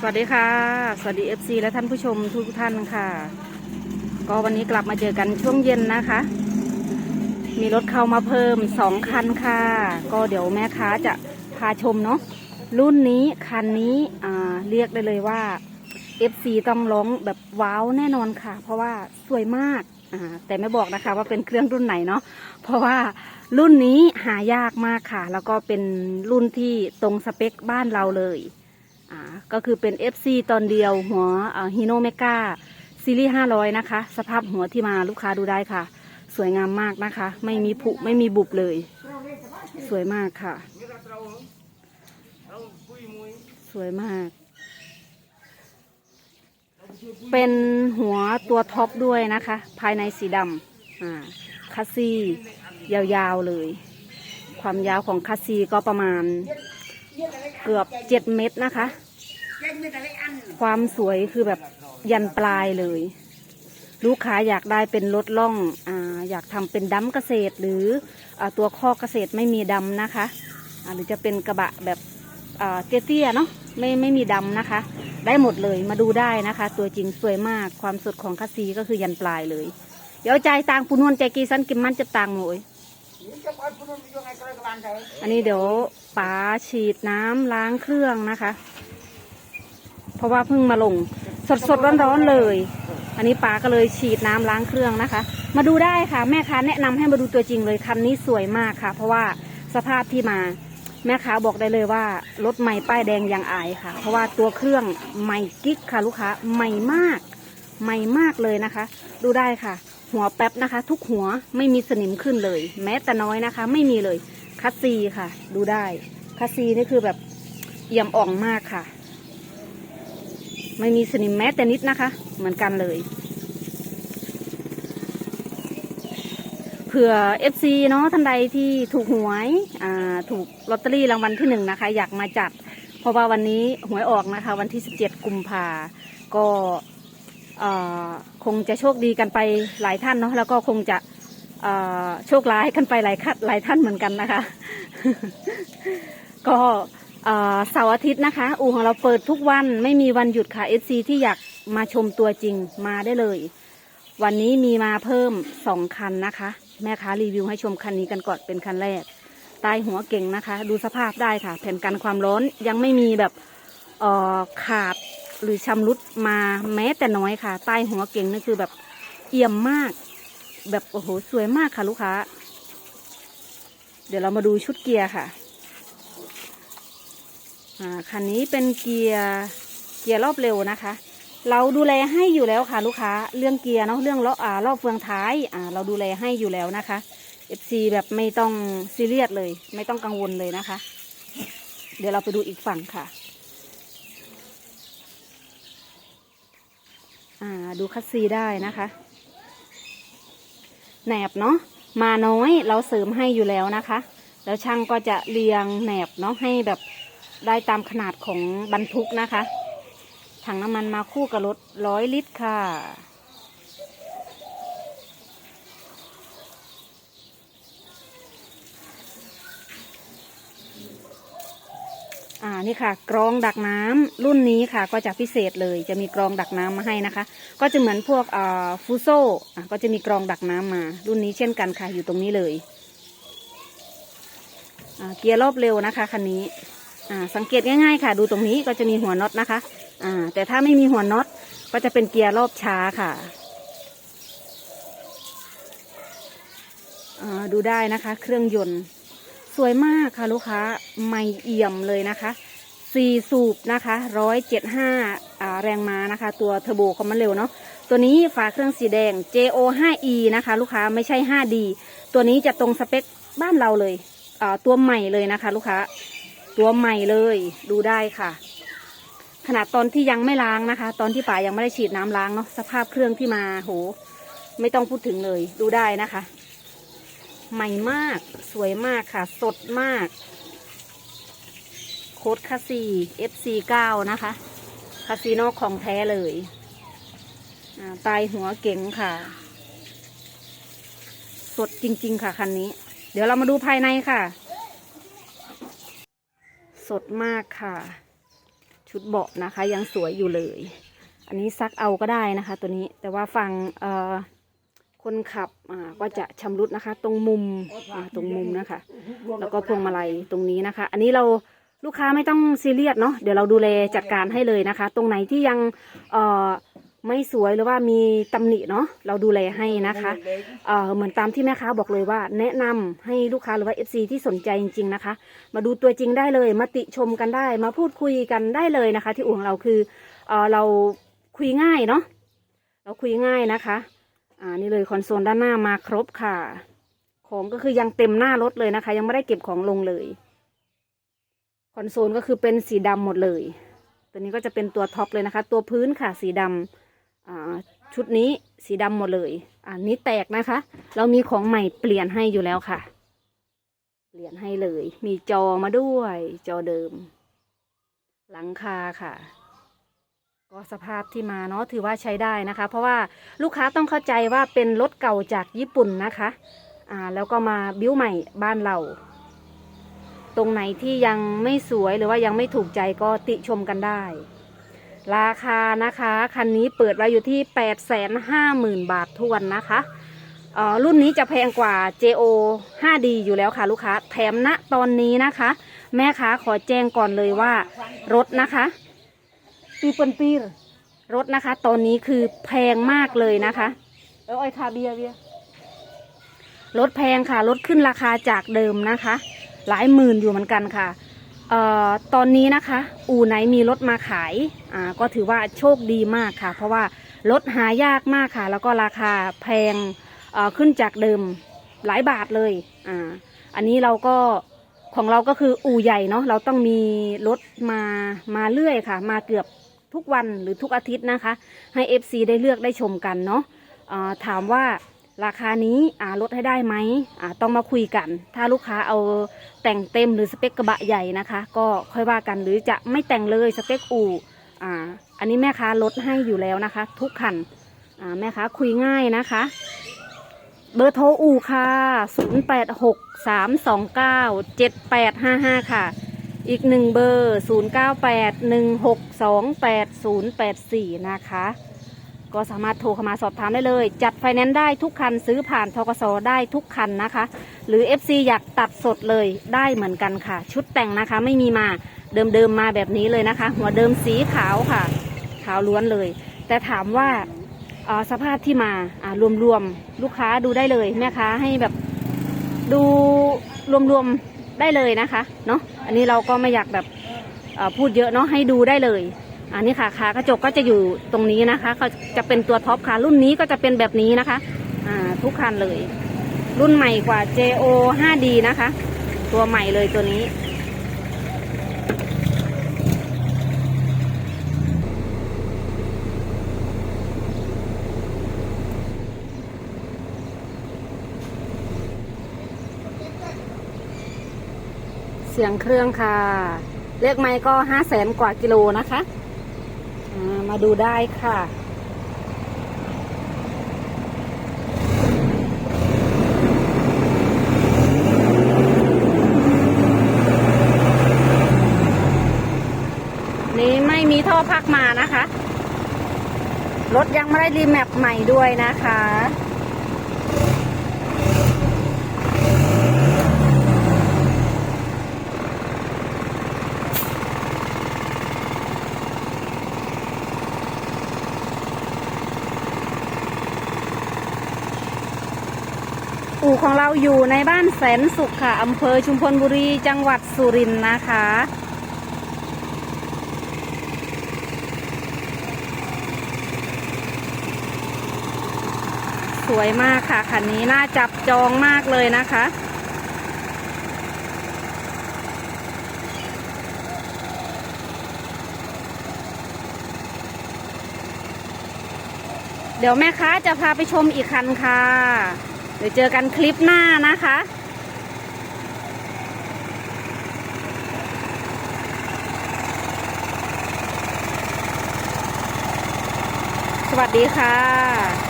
สวัสดีค่ะ สวัสดี FC และท่านผู้ชมทุกท่านค่ะ ก็วันนี้กลับมาเจอกันช่วงเย็นนะคะ มีรถเข้ามาเพิ่มสองคันค่ะ ก็เดี๋ยวแม่ค้าจะพาชมเนาะรุ่นนี้คันนี้อ่าเรียกได้เลยว่า FC ต้องร้องแบบว้าวแน่นอนค่ะ เพราะว่าสวยมากอ่าแต่ไม่บอกนะคะว่าเป็นเครื่องรุ่นไหนเนาะเพราะว่ารุ่นนี้หายากมากค่ะ แล้วก็เป็นรุ่นที่ตรงสเปคบ้านเราเลย อ่าก็คือเป็น FC ตอนเดียวหัวฮีโนเมกาซีรีส์500นะคะ สภาพหัวที่มาลูกค้าดูได้ค่ะ สวยงามมากนะคะ ไม่มีผุไม่มีบุบเลย สวยมากค่ะ สวยมาก เป็นหัวตัวท็อปด้วยนะคะ ภายในสีดำอ่าคัสซียาวๆเลย ความยาวของคัสซีก็ประมาณ เกือบ7เมตรนะคะ ความสวยคือแบบยันปลายเลย ลูกค้าอยากได้เป็นรถล่องอาอยากทำเป็นดั้มเกษตรหรืออาตัวข้อเกษตรไม่มีดำนะคะอ่าหรือจะเป็นกระบะแบบอ่าเตี้ยๆเนาะไม่ไม่มีดำนะคะ ได้หมดเลยมาดูได้นะคะ ตัวจริงสวยมากความสดของคัสซีก็คือยันปลายเลย เดี๋ยวใจายตางปูนวนใจกีสันกิมมันจะตางหมด อันนี้เดี๋ยวป๋าฉีดน้ำล้างเครื่องนะคะ เพราะว่าเพิ่งมาลงสดสดร้อนร้อนๆเลย อันนี้ป๋าก็เลยฉีดน้ำล้างเครื่องนะคะ มาดูได้ค่ะ แม่ค้าแนะนำให้มาดูตัวจริงเลยคันนี้สวยมากค่ะ เพราะว่าสภาพที่มาแม่ค้าบอกได้เลยว่ารถใหม่ป้ายแดงยังอายค่ะ เพราะว่าตัวเครื่องใหม่กิ๊กค่ะลูกค้าใหม่มาก ใหม่มากเลยนะคะ ดูได้ค่ะ หัวแป๊บนะคะ ทุกหัวไม่มีสนิมขึ้นเลย แม้แต่น้อยนะคะ ไม่มีเลยคัสซีค่ะ ดูได้คัสซีนี่คือแบบเอี่ยมอ่องมากค่ะ ไม่มีสนิมแม้แต่นิดนะคะ เหมือนกันเลยเผื่อ FC เนาะท่านใดที่ถูกหวยอ่าถูกลอตเตอรี่รางวัลที่หนึ่งนะคะ อยากมาจัด เพราะว่าวันนี้หวยออกนะคะ วันที่ 17 กุมภาก็ คงจะโชคดีกันไปหลายท่านเนาะแล้วก็คงจะโชคร้ายกันไปหลายคัดหลายท่านเหมือนกันนะคะ ก็เสาร์อาทิตย์นะคะ อู่ของเราเปิดทุกวันไม่มีวันหยุดค่ะ FC ที่อยากมาชมตัวจริงมาได้เลย วันนี้มีมาเพิ่มสองคันนะคะ แม่ค้ารีวิวให้ชมคันนี้กันก่อนเป็นคันแรกใต้หัวเก่งนะคะ ดูสภาพได้ค่ะ แผ่นกันความร้อนยังไม่มีแบบอ่อขาด หรือชำรุดมาแม้แต่น้อยค่ะ ใต้หัวเก่งนี่คือแบบเอี่ยมมาก แบบโอ้โหสวยมากค่ะลูกค้า เดี๋ยวเรามาดูชุดเกียร์ค่ะคันนี้เป็นเกียร์เกียร์รอบเร็วนะคะ เราดูแลให้อยู่แล้วค่ะ ลูกค้าเรื่องเกียร์เนาะเรื่องล้ออ่ารอบเฟืองท้ายอ่าเราดูแลให้อยู่แล้วนะคะ FC แบบไม่ต้องซีเรียสเลย ไม่ต้องกังวลเลยนะคะ เดี๋ยวเราไปดูอีกฝั่งค่ะ อ่าดูคัสซีได้นะคะแหนบเนาะมาน้อยเราเสริมให้อยู่แล้วนะคะ แล้วช่างก็จะเรียงแหนบเนาะให้แบบได้ตามขนาดของบรรทุกนะคะ ถังน้ำมันมาคู่กับรถร้อยลิตรค่ะ อ่านี่ค่ะกรองดักน้ำรุ่นนี้ค่ะก็จะพิเศษเลยจะมีกรองดักน้ำมาให้นะคะ ก็จะเหมือนพวกอ่าฟูโซอะก็จะมีกรองดักน้ำมา รุ่นนี้เช่นกันค่ะอยู่ตรงนี้เลยอ่าเกียร์รอบเร็วนะคะคันนี้อ่าสังเกตง่ายๆค่ะ ดูตรงนี้ก็จะมีหัวน็อตนะคะอ่าแต่ถ้าไม่มีหัวน็อตก็จะเป็นเกียร์รอบช้าค่ะอ่าดูได้นะคะ เครื่องยนต์ สวยมากค่ะลูกค้าไม่เอี่ยมเลยนะคะสี่สูบนะคะร้อยเจ็ดห้าแรงม้านะคะ ตัวเทอร์โบคอมมันเร็วเนาะตัวนี้ฝาเครื่องสีแดง JO 5E นะคะ ลูกค้าไม่ใช่ 5D ตัวนี้จะตรงสเปคบ้านเราเลยอ่าตัวใหม่เลยนะคะ ลูกค้า ตัวใหม่เลยดูได้ค่ะ ขนาดตอนที่ยังไม่ล้างนะคะ ตอนที่ป่ายังไม่ได้ฉีดน้ำล้างเนาะสภาพเครื่องที่มาโห ไม่ต้องพูดถึงเลยดูได้นะคะ ใหม่มาก สวยมากค่ะ สดมาก โคดคาซี FC9 นะคะ คาซีโนของแท้เลยตายหัวเก๋งค่ะ สดจริง ๆ ค่ะคันนี้ เดี๋ยวเรามาดูภายในค่ะ สดมากค่ะ ชุดเบาะนะคะ ยังสวยอยู่เลย อันนี้ซักเอาก็ได้นะคะ ตัวนี้แต่ว่าฝั่งเอ่อ คนขับก็จะชำรุดนะคะ ตรงมุมตรงมุมนะคะ แล้วก็พวงมาลัยตรงนี้นะคะ อันนี้เราลูกค้าไม่ต้องซีเรียสเนาะเดี๋ยวเราดูแลจัดการให้เลยนะคะ ตรงไหนที่ยังไม่สวยหรือว่ามีตำหนิเนาะเราดูแลให้นะคะเเหมือนตามที่แม่ค้าบอกเลยว่า แนะนำให้ลูกค้าหรือว่า FC ที่สนใจจริง ๆนะคะ มาดูตัวจริงได้เลยมาติชมกันได้ มาพูดคุยกันได้เลยนะคะ ที่อู่ของเราคือเอเราคุยง่ายเนาะเราคุยง่ายนะคะ อ่านี่เลยคอนโซลด้านหน้ามาครบค่ะ ของก็คือยังเต็มหน้ารถเลยนะคะ ยังไม่ได้เก็บของลงเลย คอนโซลก็คือเป็นสีดำหมดเลย ตัวนี้ก็จะเป็นตัวท็อปเลยนะคะ ตัวพื้นค่ะสีดำอ่าชุดนี้สีดำหมดเลย อันนี้แตกนะคะ เรามีของใหม่เปลี่ยนให้อยู่แล้วค่ะ เปลี่ยนให้เลย มีจอมาด้วย จอเดิม หลังคาค่ะ ก็สภาพที่มาเนาะถือว่าใช้ได้นะคะ เพราะว่าลูกค้าต้องเข้าใจว่าเป็นรถเก่าจากญี่ปุ่นนะคะอ่าแล้วก็มาบิ้วใหม่บ้านเรา ตรงไหนที่ยังไม่สวยหรือว่ายังไม่ถูกใจก็ติชมกันได้ ราคานะคะคันนี้เปิดไว้อยู่ที่ 8 5 0 0 0 0 บาททวนนะคะเออรุ่นนี้จะแพงกว่า JO 5D อยู่แล้วค่ะลูกค้า แถมณตอนนี้นะคะ แม่ค้าขอแจ้งก่อนเลยว่ารถนะคะ ปีเปิลปีรรถนะคะ ตอนนี้คือแพงมากเลยนะคะเออไอ้คาเบียร์เบียร์รถแพงค่ะรถขึ้นราคาจากเดิมนะคะ หลายหมื่นอยู่เหมือนกันค่ะเอ่อตอนนี้นะคะ อู่ไหนมีรถมาขายอ่าก็ถือว่าโชคดีมากค่ะ เพราะว่ารถหายากมากค่ะ แล้วก็ราคาแพงเอ่อขึ้นจากเดิมหลายบาทเลยอ่าอันนี้เราก็ของเราก็คืออู่ใหญ่เนาะเราต้องมีรถมามาเรื่อยค่ะ มาเกือบ ทุกวันหรือทุกอาทิตย์นะคะ ให้ FC ได้เลือกได้ชมกันเนาะอ่าถามว่าราคานี้ลดให้ได้ไหมต้องมาคุยกัน ถ้าลูกค้าเอาแต่งเต็มหรือสเปคกระบะใหญ่นะคะ ก็ค่อยว่ากันหรือจะไม่แต่งเลยสเปคอู่อันนี้แม่ค้าลดให้อยู่แล้วนะคะ ทุกคันแม่ค้าคุยง่ายนะคะ เบอร์โทรอู่ค่ะ 0 8 6 3 2 9 7 8 5 5 ค่ะ อีกหนึ่งเบอร์ 0 9 8 1 6 2 8 0 8 4 นะคะ ก็สามารถโทรเข้ามาสอบถามได้เลย จัดไฟแนนซ์ได้ทุกคันซื้อผ่านทกสได้ทุกคันนะคะ หรือ FC อยากตัดสดเลยได้เหมือนกันค่ะ ชุดแต่งนะคะไม่มีมาเดิมๆมาแบบนี้เลยนะคะ หัวเดิมสีขาวค่ะ ขาวล้วนเลย แต่ถามว่าสภาพที่มาอ่ารวมๆ ลูกค้าดูได้เลยแม่ค้าให้แบบดูรวมๆ ได้เลยนะคะเนาะอันนี้เราก็ไม่อยากแบบพูดเยอะเนาะให้ดูได้เลย อันนี้ค่ะขากระจกก็จะอยู่ตรงนี้นะคะเขาจะเป็นตัวท็อปค่ะรุ่นนี้ก็จะเป็นแบบนี้นะคะทุกคันเลย รุ่นใหม่กว่า JO 5D นะคะ ตัวใหม่เลยตัวนี้ สียงเครื่องค่ะ เลขไม้ก็ห้าแสนกว่ากิโลนะคะามาดูได้ค่ะนี้ไม่มีท่อพักมานะคะ รถยังไม่ได้รีแมปใหม่ด้วยนะคะ อยู่ในบ้านแสนสุขค่ะอำเภอชุมพลบุรีจังหวัดสุรินทร์นะคะ สวยมากค่ะคันนี้น่าจับจองมากเลยนะคะเดี๋ยวแม่ค้าจะพาไปชมอีกคันค่ะ เดี๋ยวเจอกันคลิปหน้านะคะสวัสดีค่ะ